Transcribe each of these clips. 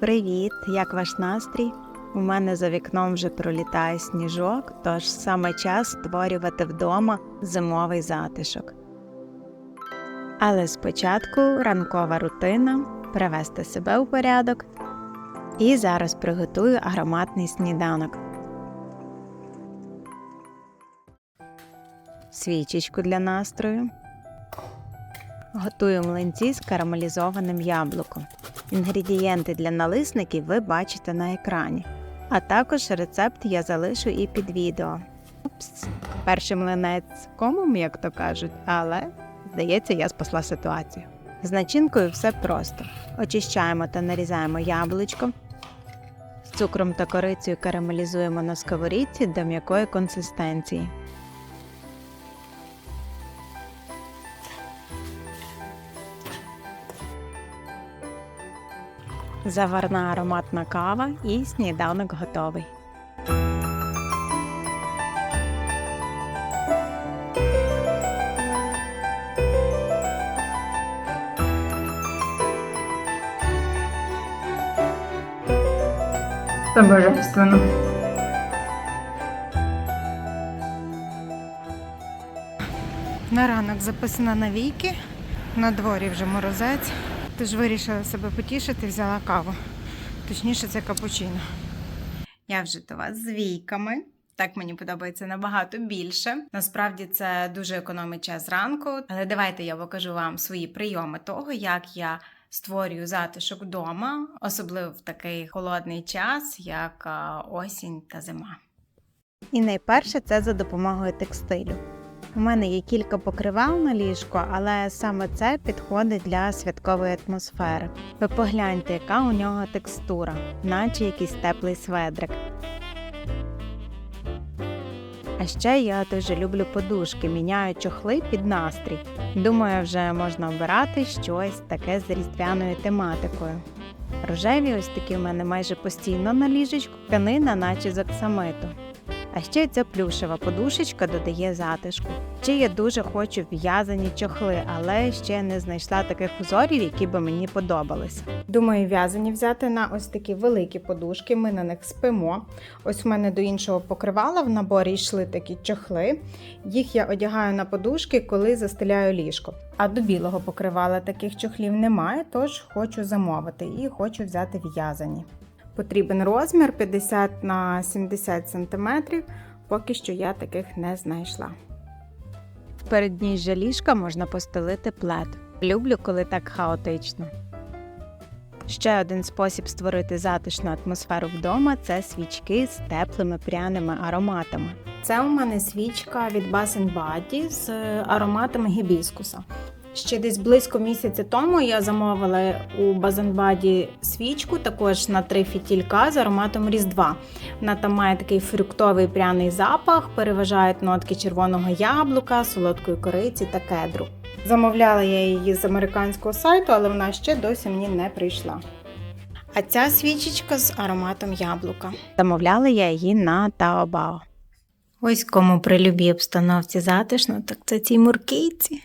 Привіт! Як ваш настрій? У мене за вікном вже пролітає сніжок, тож саме час створювати вдома зимовий затишок. Але спочатку ранкова рутина привести себе у порядок. І зараз приготую ароматний сніданок. Свічечку для настрою. Готую млинці з карамелізованим яблуком. Інгредієнти для налисників ви бачите на екрані. А також рецепт я залишу і під відео. Упс, перший млинець комом, як то кажуть, але здається, я спасла ситуацію. З начинкою все просто. Очищаємо та нарізаємо яблучко. З цукром та корицею карамелізуємо на сковорідці до м'якої консистенції. Заварна ароматна кава і сніданок готовий. Це божественно. На ранок записана на війки, на дворі вже морозець. Тож вирішила себе потішити, взяла каву. Точніше, це капучино. Я вже до вас з війками. Так мені подобається набагато більше. Насправді це дуже економить час зранку. Але давайте я покажу вам свої прийоми того, як я створюю затишок вдома, особливо в такий холодний час, як осінь та зима. І найперше це за допомогою текстилю. У мене є кілька покривал на ліжко, але саме це підходить для святкової атмосфери. Ви погляньте, яка у нього текстура, наче якийсь теплий сведрик. А ще я дуже люблю подушки, міняю чохли під настрій. Думаю, вже можна обирати щось таке з різдвяною тематикою. Рожеві ось такі в мене майже постійно на ліжечку, тканина, наче з оксамиту. А ще ця плюшева подушечка додає затишку. Ще я дуже хочу в'язані чохли, але ще не знайшла таких узорів, які би мені подобалися. Думаю, в'язані взяти на ось такі великі подушки. Ми на них спимо. Ось в мене до іншого покривала в наборі йшли такі чохли. Їх я одягаю на подушки, коли застеляю ліжко. А до білого покривала таких чохлів немає, тож хочу замовити і хочу взяти в'язані. Потрібен розмір 50 на 70 см. Поки що я таких не знайшла. В передніжжя ліжка можна постелити плед. Люблю, коли так хаотично. Ще один спосіб створити затишну атмосферу вдома це свічки з теплими пряними ароматами. Це у мене свічка від Bath Body з ароматом гібіскуса. Ще десь близько місяця тому я замовила у Body свічку, також на три фітілька з ароматом Різдва. Вона там має такий фруктовий пряний запах, переважають нотки червоного яблука, солодкої кориці та кедру. Замовляла я її з американського сайту, але вона ще досі мені не прийшла. А ця свічечка з ароматом яблука. Замовляла я її на Taobao. Ось кому при любій обстановці затишно, так це цій муркійці.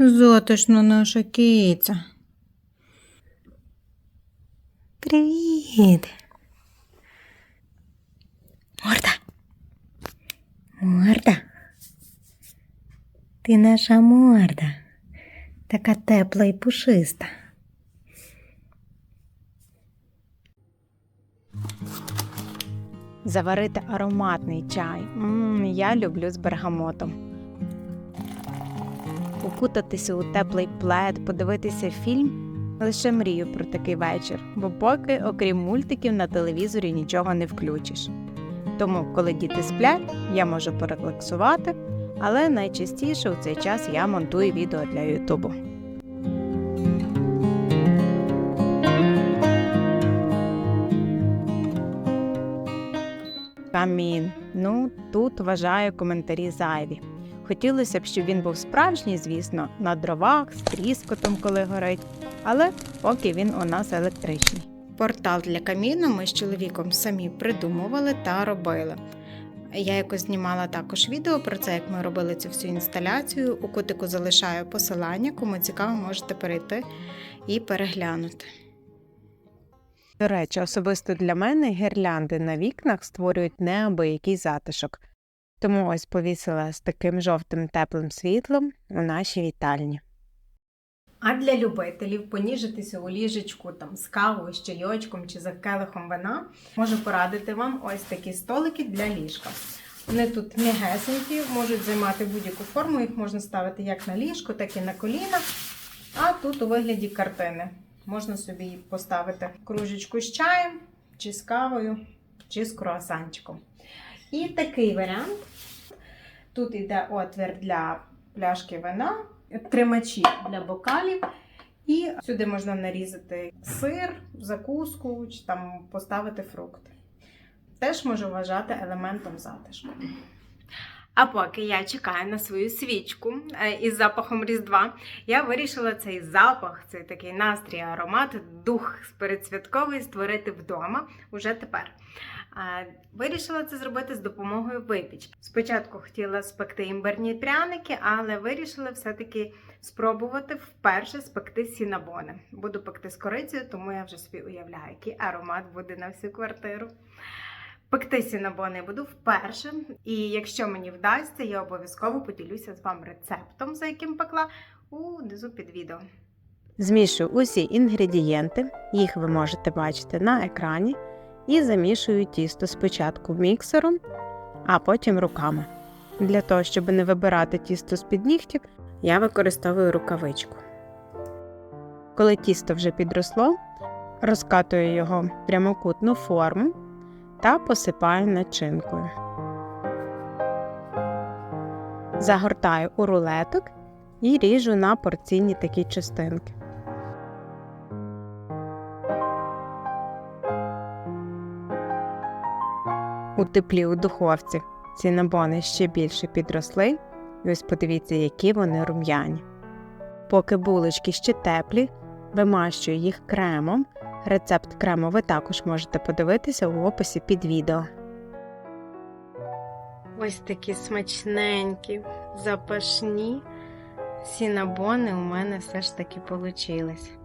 Затишно наша киця. Привіт. Морда. Морда. Ти наша морда. Така тепла і пушиста. Заварити ароматний чай. Мм, я люблю з бергамотом. Укутатися у теплий плед, подивитися фільм. Лише мрію про такий вечір, бо поки, окрім мультиків, на телевізорі нічого не включиш. Тому, коли діти сплять, я можу порелаксувати, але найчастіше у цей час я монтую відео для Ютубу. Камін. Ну, тут вважаю коментарі зайві. Хотілося б, щоб він був справжній, звісно, на дровах, з тріскотом, коли горить, але поки він у нас електричний. Портал для каміну ми з чоловіком самі придумували та робили. Я якось знімала також відео про це, як ми робили цю всю інсталяцію. У кутику залишаю посилання, кому цікаво, можете перейти і переглянути. До речі, особисто для мене гірлянди на вікнах створюють неабиякий затишок. Тому ось повісила з таким жовтим теплим світлом у нашій вітальні. А для любителів поніжитися у ліжечку там з кавою, з чайочком чи за келихом вина, можу порадити вам ось такі столики для ліжка. Вони тут м'ягесенькі, можуть займати будь-яку форму, їх можна ставити як на ліжко, так і на коліна. А тут у вигляді картини. Можна собі поставити кружечку з чаєм, чи з кавою, чи з круасанчиком. І такий варіант. Тут йде отвір для пляшки вина, тримачі для бокалів. І сюди можна нарізати сир, закуску чи там поставити фрукти. Теж можу вважати елементом затишку. А поки я чекаю на свою свічку е, із запахом Різдва, я вирішила цей запах, цей такий настрій, аромат, дух передсвятковий створити вдома уже тепер. Вирішила це зробити з допомогою випічки. Спочатку хотіла спекти імбирні пряники, але вирішила все-таки спробувати вперше спекти сінабони. Буду пекти з корицею, тому я вже собі уявляю, який аромат буде на всю квартиру. Пекти сінабони буду вперше, і якщо мені вдасться, я обов'язково поділюся з вами рецептом, за яким пекла, унизу під відео. Змішую усі інгредієнти, їх ви можете бачити на екрані, і замішую тісто спочатку міксером, а потім руками. Для того, щоб не вибирати тісто з-під нігтів, я використовую рукавичку. Коли тісто вже підросло, розкатую його в прямокутну форму та посипаю начинкою. Загортаю у рулеток і ріжу на порційні такі частинки. У теплі у духовці ці набони ще більше підросли, і ось подивіться, які вони рум'яні. Поки булочки ще теплі, вимащую їх кремом. Рецепт крему ви також можете подивитися в описі під відео. Ось такі смачненькі, запашні сінабони у мене все ж таки получились.